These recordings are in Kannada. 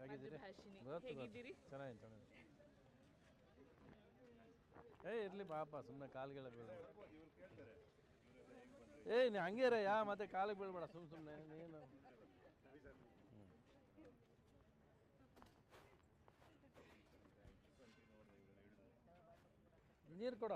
ಹೇಗಿದ್ದೀರಿ? ಚೆನ್ನಾಗಿ ಏ ಇರಲಿ ಪಾಪ ಸುಮ್ಮನೆ ಕಾಲ್ಗೆಳ ಬೀಳ ಏಯ್ ನೀ ಹಂಗೆ ಯಾ ಮತ್ತೆ ಕಾಲಿಗೆ ಬೀಳ್ಬೇಡ ಸುಮ್ ಸುಮ್ಮನೆ ನೀನು. ನೀರು ಕೊಡ.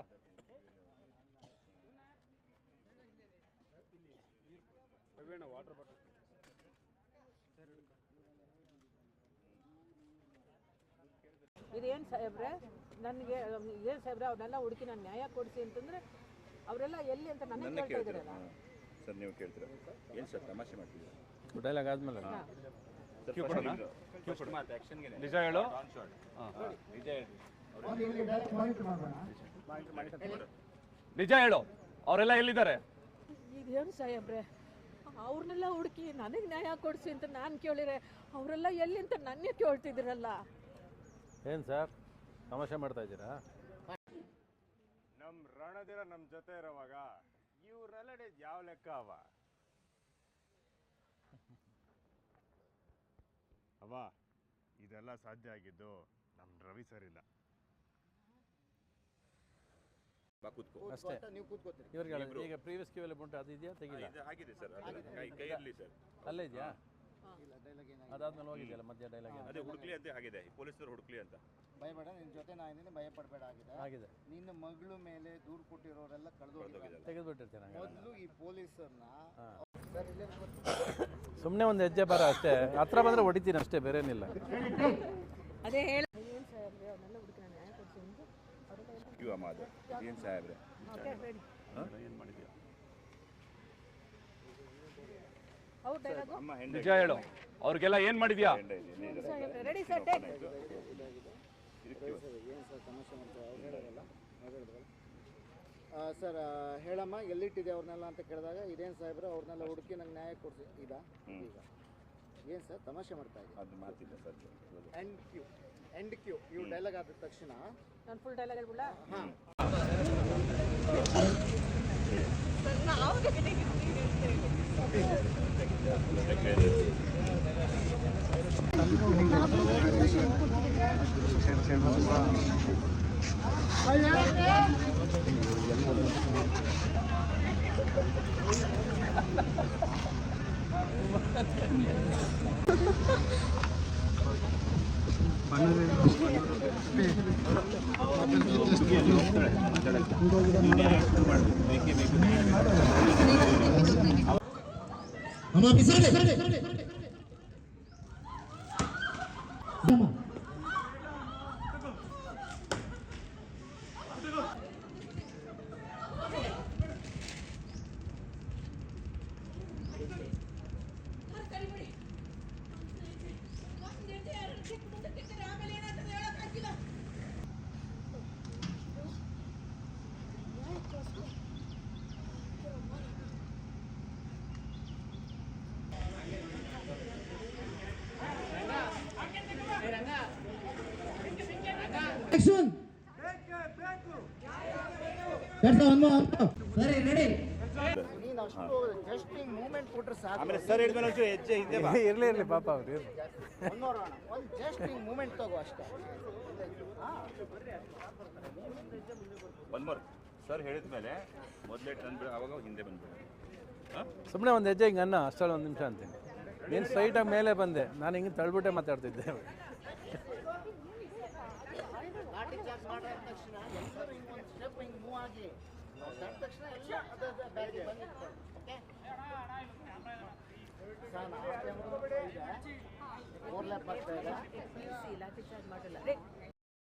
ಇದೇನು ಸಾಹೇಬ್ರೆ ನನಗೆ ಏನು ಸಾಹೇಬ್ರೆ ಅವ್ರನ್ನೆಲ್ಲ ಹುಡುಕಿ ನಾನು ನ್ಯಾಯ ಕೊಡಿಸಿ ಅಂತಂದ್ರೆ ಅವರೆಲ್ಲ ಎಲ್ಲಿ ಅಂತ ನನಗೆ ನನ್ನ ಕೇಳ್ತಾ ಇದ್ದಾರಲ್ಲ. ಸರ್ ನೀವು ಕೇಳ್ತೀರಾ? ಏನು ಸರ್ ತಮಾಷೆ ಮಾಡ್ತಿದ್ದೀರಾ? ಡೈಲಾಗ್ ಆದ್ಮೇಲೆ ನಿಜ ಹೇಳು. ನಿಜ ಹೇಳು. ಅವರೆಲ್ಲ ಎಲ್ಲಿದ್ದಾರೆ? ಇದೇನು ಸಾಹೇಬ್ರೆ ಅವ್ರನ್ನೆಲ್ಲ ಹುಡುಕಿ ನನಗೆ ನ್ಯಾಯ ಕೊಡಿಸಿ ಅಂತ ನಾನು ಕೇಳಿರೆ ಅವರೆಲ್ಲ ಎಲ್ಲಿ ಅಂತ ನನ್ನೇ ಕೇಳ್ತಿದ್ದೀರಲ್ಲ. ಏನು ಸರ್? ತಮಾಷೆ ಮಾಡ್ತಾ ಇದ್ದೀರಾ? ನಮ್ ರಣದಿರ ನಮ್ ಜೊತೆ ಇರೋವಾಗ ಇವ್ರೆಲ್ಲ ಯಾವ ಲೆಕ್ಕ ಅವ? ಅವ ಇದೆಲ್ಲ ಸಾಧ್ಯ ಆಗಿದ್ದು ನಮ್ ರವಿ ಸರ್ ಇಲ್ಲ. ಅಷ್ಟೇ. ಇವ್ರಿಗೆ. ಈಗ ಪ್ರೀವಿಯಸ್ ಕ್ಯೂವಲ್ಲಿ ಬಂಟು ಅದು ಇದೆಯಾ ತೆಗಿಲ್ಲ? ಇದು ಆಗಿದೆ ಸರ್ ಕೈಯಲ್ಲಿ ಸರ್. ಅಲ್ಲೇ ಇದೆಯಾ? ಅದಾದ್ಮೇಲೆ ಹೋಗಿದೆಯಲ್ಲ ಮಧ್ಯ ಡೈಲಾಗ್ ಅದೇ ಹುಡುಕ್ಲಿ ಅಂತ ಆಗಿದೆ ಪೊಲೀಸರು ಹುಡುಕ್ಲಿ ಅಂತ. ಭಯಬೇಡ ನಿನ್ನ ಜೊತೆ ನಾ ಇದ್ದೀನಿ ಭಯ ಪಡಬೇಡ ಆಗಿದೆ. ಆಗಿದೆ. ನಿನ್ನ ಮಗಳು ಮೇಲೆ ದೂರು ಕೊಟ್ಟಿರೋರೆಲ್ಲ ಕಳೆದು ತೆಗೆದುಬಿಟ್ಟಿರ್ತೀನಿ ಮೊದಲು ಈ ಪೊಲೀಸರನ್ನ ಸುಮ್ಮನೆ ಒಂದು ಹೆಜ್ಜೆ ಬರ ಅಷ್ಟೇ. ಹತ್ರ ಬಂದ್ರೆ ಹೊಡಿತೀನಿ ಅಷ್ಟೇ ಬೇರೇನಿಲ್ಲ. ಅದೇ ಹೇಳ. ಕ್ಯೂ ಅಮ್ಮ ಅದು ಏನು ಸಾಹೇಬ್ರೆ? ಏನು ಮಾಡಿದ್ಯಾ ನಿಜ ಹೇಳು. ಅವ್ರಿಗೆಲ್ಲ ಏನ್ ಮಾಡಿದ್ಯಾ? ಸರ್ ಏನು ಸರ್ ತಮಾಷೆ ಮಾಡ್ತಾರೆ ಅವ್ರು ಹೇಳೋದಲ್ಲ ಸರ್ ಹೇಳಮ್ಮ ಎಲ್ಲಿಟ್ಟಿದೆ ಅವ್ರನ್ನೆಲ್ಲ ಅಂತ ಕೇಳಿದಾಗ ಇದೇನು ಸಾಹೇಬ್ರು ಅವ್ರನ್ನೆಲ್ಲ ಹುಡುಕಿ ನಂಗೆ ನ್ಯಾಯ ಕೊಡ್ಸಿ ಈಗ? ಈಗ. ಏನು ಸರ್ ತಮಾಷೆ ಮಾಡ್ತಾ ಇದ್ದೀನಿ ಅದು ಮಾತಿಲ್ಲ sir end Q end Q ಇವು ಡೈಲಾಗ್ ಆದ ತಕ್ಷಣ ನಾನು ಫುಲ್ ಡೈಲಾಗ್ ಹೇಳ್ಬಿಡ ನೀನು ಅಷ್ಟು ಜಸ್ಟ್ ಹಿಂಗ್ ಮೂಮೆಂಟ್ ಕೊಟ್ರೆ ಸಾಕು ಆಮೇಲೆ ಸರ್ ಹೇಳಿದ್ಮೇಲೆ ಒಂಚೂರು ಹೆಜ್ಜೆ ಹಿಂದೆ ಬಾ. ಇರಲಿ ಇರಲಿ ಪಾಪ ಅವ್ರು ಇರ್ಲಿ. ಒಂದ್ ನೋಡೋಣ ಒಂದು ಜಸ್ಟ್ ಹಿಂಗ್ ಮೂಮೆಂಟ್ ತಗೋ ಅಷ್ಟೇ ಒನ್ ಮೋರ್ ಸರ್ ಹೇಳಿದ್ಮೇಲೆ ಮೊದಲೇ ಬಿಡ ಅವಾಗ ಹಿಂದೆ ಬಂದ್ಬಿಡು. ಹಾಂ? ಸುಮ್ಮನೆ ಒಂದು ಹೆಜ್ಜೆ ಹಿಂಗೆ ಅನ್ನ ಅಷ್ಟರಲ್ಲಿ ಒಂದು ನಿಮಿಷ ಅಂತೀನಿ. ನೀನು ಸ್ಟ್ರೈಟಾಗಿ ಮೇಲೆ ಬಂದೆ. ನಾನು ಹಿಂಗೆ ತಳ್ಬಿಟ್ಟೆ ಮಾತಾಡ್ತಿದ್ದೆ. ಮಾಡಿದ ತಕ್ಷಣ ಒಂದು ಸ್ಟೆಪ್ ಮೂವ್ ಆಗಿ ಮಾಡಲ್ಲ